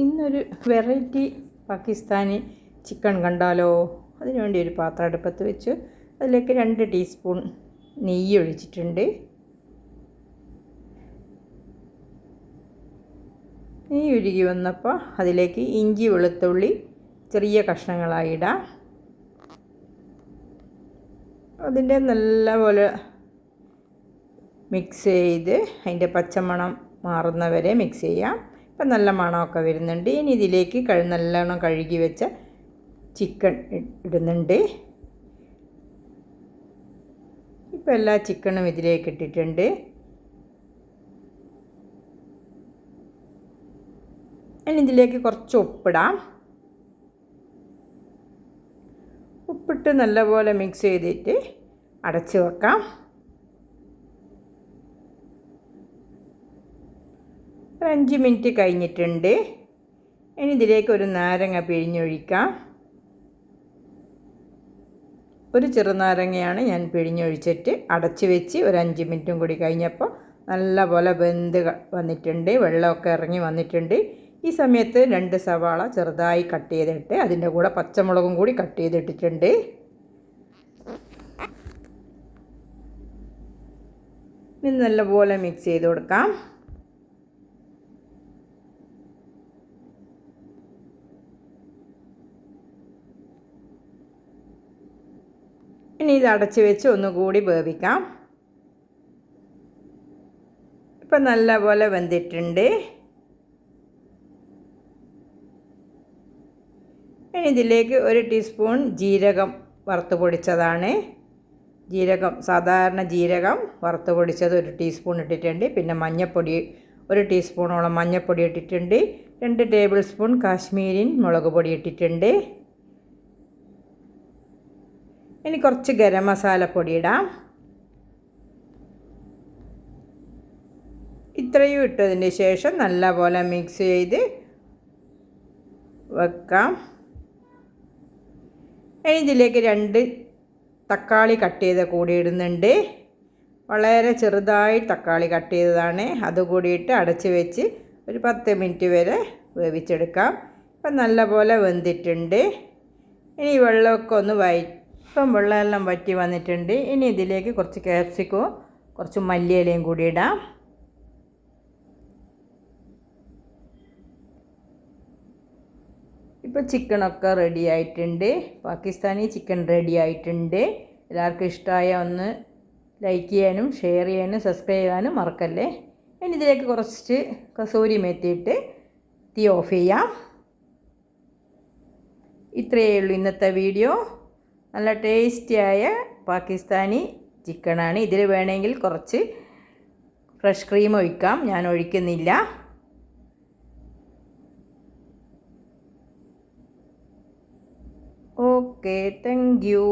ഇന്നൊരു variety Pakistani chicken കണ്ടാലോ? അതിനുവേണ്ടി ഒരു പാത്രം അടുപ്പത്ത് വെച്ച്. അതിലേക്ക് രണ്ട് ടീസ്പൂൺ നെയ്യ് ഒഴിച്ചിട്ടുണ്ട്. നെയ്യ് ഉരുകി വന്നപ്പോൾ അതിലേക്ക് ഇഞ്ചി വെളുത്തുള്ളി ചെറിയ കഷ്ണങ്ങളായി ഇടാം. അതിന്റെ നല്ലപോലെ മിക്സ് ചെയ്ത് അതിന്റെ പച്ചമണം മാറുന്നവരെ മിക്സ് ചെയ്യാം. ഇപ്പം നല്ല മണമൊക്കെ വരുന്നുണ്ട്. ഇനി ഇതിലേക്ക് കഴി നല്ലോണം കഴുകി വെച്ച ചിക്കൻ ഇടുന്നുണ്ട്. ഇപ്പം എല്ലാ ചിക്കനും ഇതിലേക്ക് ഇട്ടിട്ടുണ്ട്. ഇനി ഇതിലേക്ക് കുറച്ച് ഉപ്പിടാം. ഉപ്പിട്ട് നല്ലപോലെ മിക്സ് ചെയ്തിട്ട് അടച്ച് വെക്കാം. ഒരു അഞ്ച് മിനിറ്റ് കഴിഞ്ഞിട്ടുണ്ട്. ഇനി ഇതിലേക്ക് ഒരു നാരങ്ങ പിഴിഞ്ഞൊഴിക്കാം. ഒരു ചെറുനാരങ്ങയാണ് ഞാൻ പിഴിഞ്ഞൊഴിച്ചിട്ട് അടച്ച് വെച്ച് ഒരു അഞ്ച് മിനിറ്റും കൂടി കഴിഞ്ഞപ്പോൾ നല്ല പോലെ വെന്ത് വന്നിട്ടുണ്ട്. വെള്ളമൊക്കെ ഇറങ്ങി വന്നിട്ടുണ്ട്. ഈ സമയത്ത് രണ്ട് സവാള ചെറുതായി കട്ട് ചെയ്തിട്ട് അതിന്റെ കൂടെ പച്ചമുളകും കൂടി കട്ട് ചെയ്തിട്ടിട്ടുണ്ട്. ഇനി നല്ലപോലെ മിക്സ് ചെയ്ത് കൊടുക്കാം. ഇനി ഇത് അടച്ച് വെച്ച് ഒന്നുകൂടി വേവിക്കാം. ഇപ്പം നല്ലപോലെ വെന്തിട്ടുണ്ട്. ഇനി ഇതിലേക്ക് ഒരു ടീസ്പൂൺ ജീരകം വറുത്ത് പൊടിച്ചതാണ്. ജീരകം സാധാരണ ജീരകം വറുത്ത് പൊടിച്ചത് ഒരു ടീസ്പൂൺ ഇട്ടിട്ടുണ്ട്. പിന്നെ മഞ്ഞൾപ്പൊടി ഒരു ടീസ്പൂണോളം മഞ്ഞൾപ്പൊടി ഇട്ടിട്ടുണ്ട്. രണ്ട് ടേബിൾ സ്പൂൺ കാശ്മീരിൻ മുളക് പൊടി ഇട്ടിട്ടുണ്ട്. ഇനി കുറച്ച് ഗരം മസാലപ്പൊടി ഇടാം ഇത്രയും ഇട്ടതിന് ശേഷം നല്ലപോലെ മിക്സ് ചെയ്ത് വെക്കാം. ഇനി ഇതിലേക്ക് രണ്ട് തക്കാളി കട്ട് ചെയ്ത കൂടി ഇടുന്നുണ്ട്. വളരെ ചെറുതായി തക്കാളി കട്ട് ചെയ്തതാണ്. അത് കൂടിയിട്ട് അടച്ച് വെച്ച് ഒരു പത്ത് മിനിറ്റ് വരെ വേവിച്ചെടുക്കാം. ഇപ്പം നല്ലപോലെ വെന്തിട്ടുണ്ട്. ഇനി വെള്ളമൊക്കെ ഒന്ന് വൈ ഇപ്പം വെള്ളമെല്ലാം വറ്റി വന്നിട്ടുണ്ട്. ഇനി ഇതിലേക്ക് കുറച്ച് ക്യാപ്സിക്കവും കുറച്ച് മല്ലിയിലയും കൂടി ഇടാം. ഇപ്പോൾ ചിക്കനൊക്കെ റെഡി ആയിട്ടുണ്ട്. പാകിസ്ഥാനി ചിക്കൻ റെഡി ആയിട്ടുണ്ട്. എല്ലാവർക്കും ഇഷ്ടമായ ഒന്ന് ലൈക്ക് ചെയ്യാനും ഷെയർ ചെയ്യാനും സബ്സ്ക്രൈബ് ചെയ്യാനും മറക്കല്ലേ? ഇനി ഇതിലേക്ക് കുറച്ച് കസൂരി മെത്തിയിട്ട് തീ ഓഫ് ചെയ്യാം. ഇത്രയേ ഉള്ളൂ ഇന്നത്തെ വീഡിയോ നല്ല ടേസ്റ്റിയായ പാകിസ്ഥാനി ചിക്കനാണ്. ഇതിൽ വേണമെങ്കിൽ കുറച്ച് ഫ്രഷ് ക്രീം ഒഴിക്കാം. ഞാൻ ഒഴിക്കുന്നില്ല. Okay thank you.